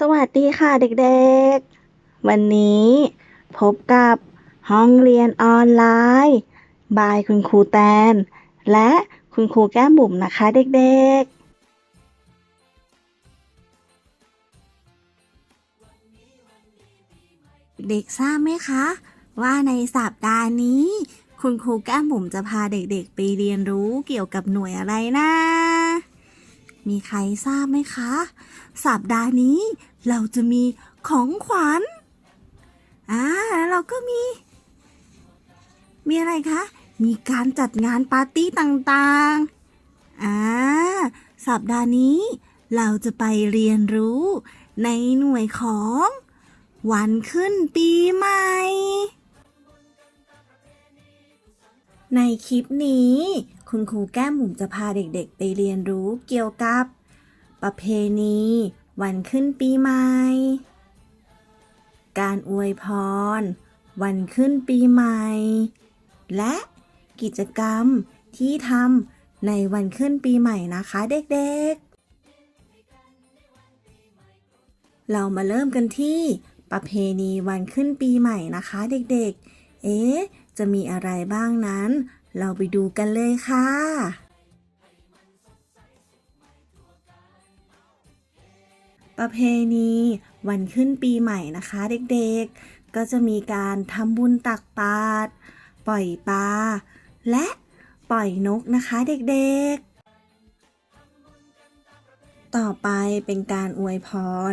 สวัสดีค่ะเด็กๆ วันนี้พบกับห้องเรียนออนไลน์ บายคุณครูแตน และคุณครูแก้มบุ๋มนะคะเด็กๆ เด็กทราบไหมคะ ว่าในสัปดาห์นี้ คุณครูแก้มบุ๋มจะพาเด็กๆ ไปเรียนรู้เกี่ยวกับหน่วยอะไรนะ มีใครทราบไหมคะ สัปดาห์นี้เราจะมีของขวัญ อ่าเราก็มี มีอะไรคะ มีการจัดงานปาร์ตี้ต่างๆ อ่า สัปดาห์นี้เราจะไปเรียนรู้ในหน่วยของวันขึ้นปีใหม่ ในคลิปนี้ คุณครูแก้มหมุมจะพาเด็กๆ ไปเรียนรู้เกี่ยวกับ ประเพณี วันขึ้นปีใหม่ การอวยพร วันขึ้นปีใหม่ และกิจกรรมที่ทำในวันขึ้นปีใหม่นะคะเด็กๆ เรามาเริ่มกันที่ประเพณีวันขึ้นปีใหม่นะคะเด็กๆ เอ๊ะ จะมีอะไรบ้างนั้น เราไปดูกันเลยค่ะประเพณีวันขึ้นปีใหม่นะคะเด็กๆ ก็จะมีการทำบุญตักบาตรปล่อยปลา และปล่อยนกนะคะเด็กๆ ต่อไปเป็นการอวยพร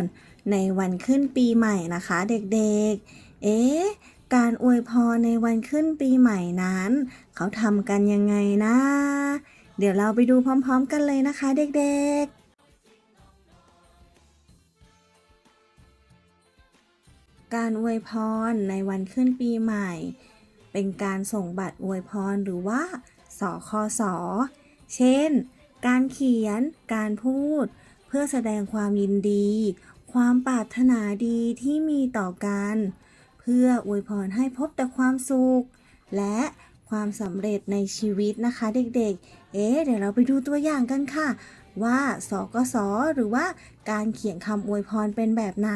ในวันขึ้นปีใหม่นะคะเด็กๆ เอ๊ะ การอวยพรในวันขึ้นปีใหม่นั้น เขาทำกันยังไงนะ เดี๋ยวเราไปดูพร้อมๆกันเลยนะคะเด็กๆการอวยพรในวันขึ้นปีใหม่ เป็นการส่งบัตรอวยพรหรือว่า สคส เช่น การเขียน การพูด เพื่อแสดงความยินดี ความปรารถนาดีที่มีต่อกัน พื่ออวยพรให้พบแต่ความสุข และความสำเร็จในชีวิตนะคะเด็กๆ เอ๊เดี๋ยวเราไปดูตัวอย่างกันค่ะ ว่าสกสหรือว่าการเขียนคำอวยพรเป็นแบบไหน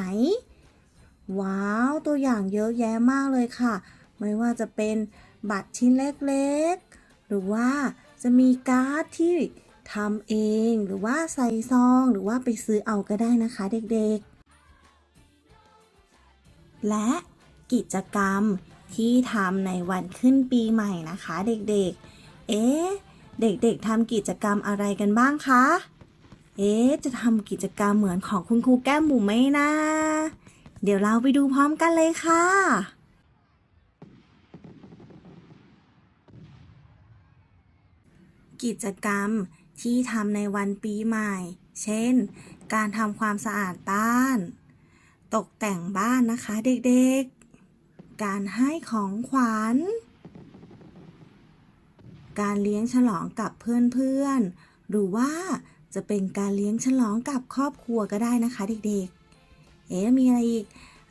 ว้าวตัวอย่างเยอะแยะมากเลยค่ะ ไม่ว่าจะเป็นบัตรชิ้นเล็กๆ หรือว่าจะมีการ์ดที่ทำเองหรือว่าใส่ซองหรือว่าไปซื้อเอาก็ได้นะคะเด็กๆ และ กิจกรรมที่ทำในวันขึ้นปีใหม่นะคะเด็กๆ เอ๊ะ เด็กๆทำกิจกรรมอะไรกันบ้างคะ เอ๊ะ จะทำกิจกรรมเหมือนของคุณครูแก้มหมูไหมนะ เดี๋ยวเราไปดูพร้อมกันเลยค่ะกิจกรรมที่ทำในวันปีใหม่ เช่น การทำความสะอาดบ้าน ตกแต่งบ้านนะคะเด็กๆ การให้ของขวัญ การเลี้ยงฉลองกับเพื่อนๆ หรือว่าจะเป็นการเลี้ยงฉลองกับครอบครัวก็ได้นะคะเด็กๆ เอ๊ะมีอะไรอีก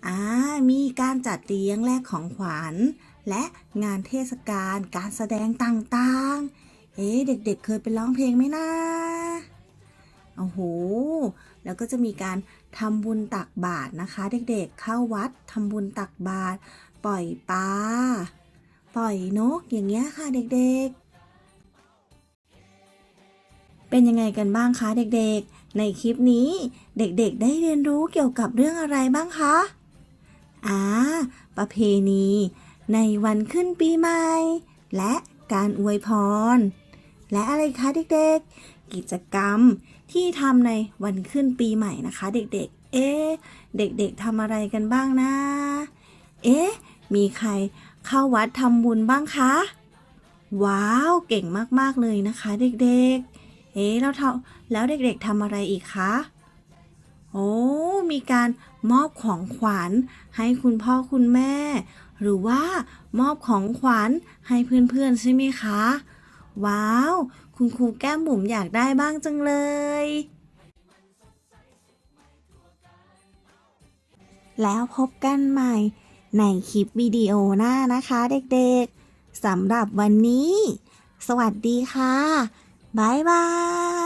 อ่า มีการจัดเลี้ยงแลกของขวัญ และงานเทศกาล การแสดงต่างๆ เอ๊ะเด็กๆ เคยไปร้องเพลงไหมนะโอ้โห แล้วก็จะมีการทำบุญตักบาตรนะคะ เด็กๆ เข้าวัดทำบุญตักบาตร ปล่อยปลา ปล่อยนกอย่างเงี้ยค่ะเด็กๆ เป็นยังไงกันบ้างคะเด็กๆ ในคลิปนี้เด็กๆ ได้เรียนรู้เกี่ยวกับเรื่องอะไรบ้างคะอ่าประเพณี ในวันขึ้นปีใหม่ และการอวยพร และอะไรคะเด็กๆ กิจกรรมที่ทำในวันขึ้นปีใหม่นะคะ เด็กๆ เอ๊เด็กๆทำอะไรกันบ้างนะ เอ๊ะ มีใครเข้าวัดทำบุญบ้างคะ ว้าว เก่งมากๆเลยนะคะเด็กๆ เอ๊แล้วเาแล้วเด็กๆทำอะไรอีกคะ โอ้ มีการมอบของขวัญให้คุณพ่อคุณแม่ หรือว่ามอบของขวัญให้เพื่อนๆใช่ไหมคะ ว้าว คุณครูแก้มบุ๋มอยากได้บ้างจังเลยแล้วพบกันใหม่ ในคลิปวิดีโอหน้านะคะเด็กๆสำหรับวันนี้ สวัสดีค่ะ บ๊ายบาย